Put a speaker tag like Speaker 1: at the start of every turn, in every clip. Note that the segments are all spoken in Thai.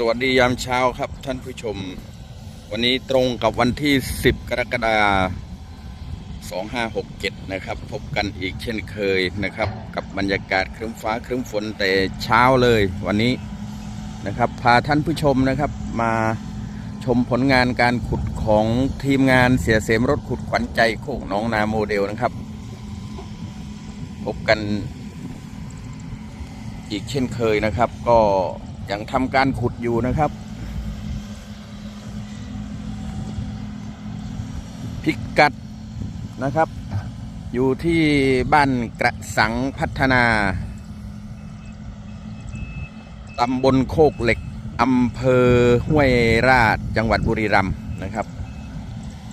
Speaker 1: สวัสดียามเช้าครับท่านผู้ชม วันนี้ตรงกับวันที่ 10 กรกฎาคม2567 นะครับ พบกันอีกเช่นเคยนะครับ กับบรรยากาศครึ้มฟ้าครึ้มฝนแต่เช้าเลยวันนี้นะครับ พาท่านผู้ชมนะครับ มาชมผลงานการขุดของทีมงานเสียเสมรถขุดขวัญใจโคกน้องนาโมเดลนะครับ พบกันอีกเช่นเคยนะครับก็ ยังทำการขุดอยู่นะครับพิกัดนะครับ อยู่ที่บ้านกระสังพัฒนาตำบลโคกเหล็กอำเภอห้วยราชจังหวัดบุรีรัมย์นะครับ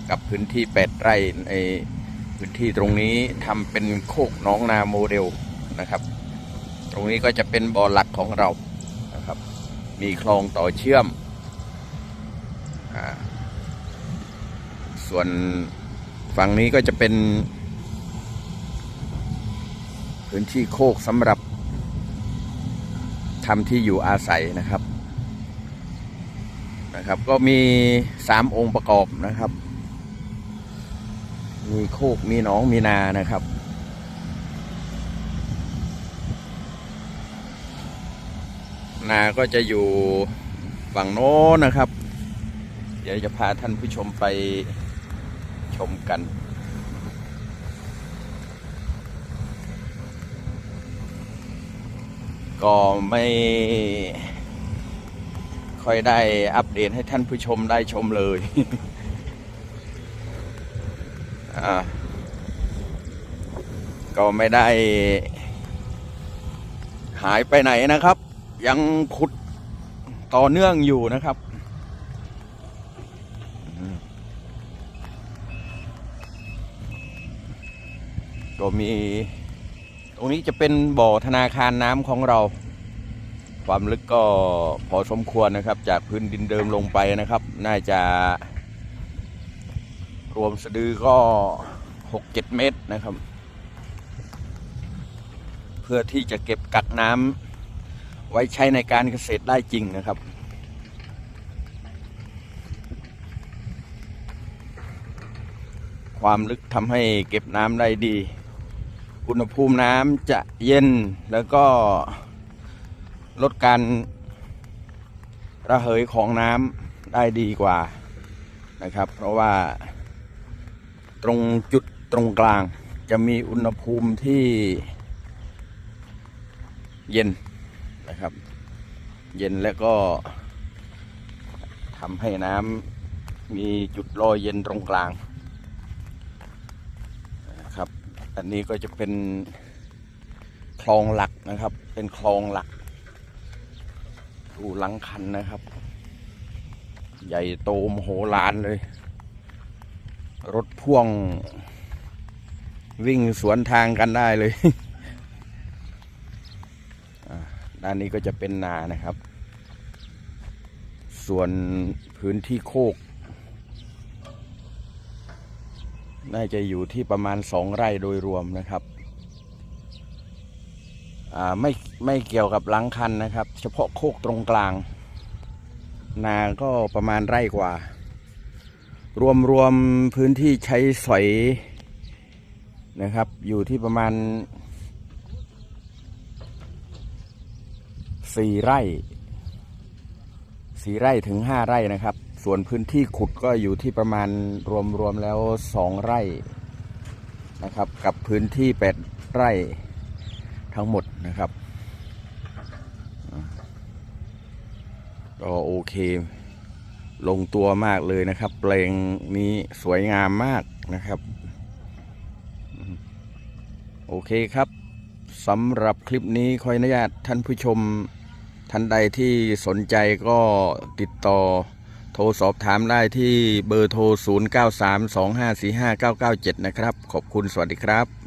Speaker 1: กับพื้นที่ 8 ไร่ในพื้นที่ตรงนี้ทำเป็นโคกน้องนาโมเดลนะครับ ตรงนี้ก็จะเป็นบ่อหลักของเรา มีคลองต่อเชื่อมอส่วนฝั่งนี้ก็จะเป็น พื้นที่โคกสำหรับทำที่อยู่อาศัยนะครับนะครับ ก็มีสามองค์ประกอบนะครับ มีโคกมีหนองมีนานะครับ นาก็จะอยู่ฝั่งโน้นนะครับ เดี๋ยวจะพาท่านผู้ชมไปชมกัน ก็ไม่ค่อยได้อัปเดตให้ท่านผู้ชมได้ชมเลยอ่าก็ไม่ได้หายไปไหนนะครับ ยังขุดต่อเนื่องอยู่นะครับ ก็มี ตรงนี้จะเป็นบ่อธนาคารน้ำของเรา ความลึกก็พอสมควรนะครับ จากพื้นดินเดิมลงไปนะครับ น่าจะ รวมสะดือก็6-7เมตรนะครับ เพื่อที่จะเก็บกักน้ำ ไว้ใช้ในการเกษตรได้จริงนะครับ ความลึกทำให้เก็บน้ำได้ดี อุณหภูมิน้ำจะเย็นแล้วก็ลดการระเหยของน้ำได้ดีกว่านะครับ เพราะว่าตรงจุดตรงกลางจะมีอุณหภูมิที่เย็น นะครับ เย็นแล้วก็ทำให้น้ำมีจุดรอยเย็นตรงกลางนะครับ อันนี้ก็จะเป็นคลองหลักนะครับ เป็นคลองหลักดูหลังคันนะครับ ใหญ่โตมโหฬารเลย รถพ่วงวิ่งสวนทางกันได้เลย อ่า ด้านนี้ก็จะเป็นนานะครับ ส่วนพื้นที่โคก น่าจะอยู่ที่ประมาณสองไร่โดยรวมนะครับไม่ไม่เกี่ยวกับหลังคันนะครับ เฉพาะโคกตรงกลาง นาก็ประมาณไร่กว่า รวมรวมพื้นที่ใช้สอยนะครับ อยู่ที่ประมาณ สี่ไร่สี่ไร่ถึงห้าไร่นะครับ ส่วนพื้นที่ขุดก็อยู่ที่ประมาณรวมรวมแล้วสองไร่นะครับ กับพื้นที่แปดไร่ทั้งหมดนะครับก็โอเค ลงตัวมากเลยนะครับเพลงนี้สวยงามมากนะครับ โอเคครับสำหรับคลิปนี้ขออนุญาตท่านผู้ชม ท่านใดที่สนใจก็ติดต่อโทรสอบถามได้ที่เบอร์โทร 0932545997 นะครับ ขอบคุณสวัสดีครับ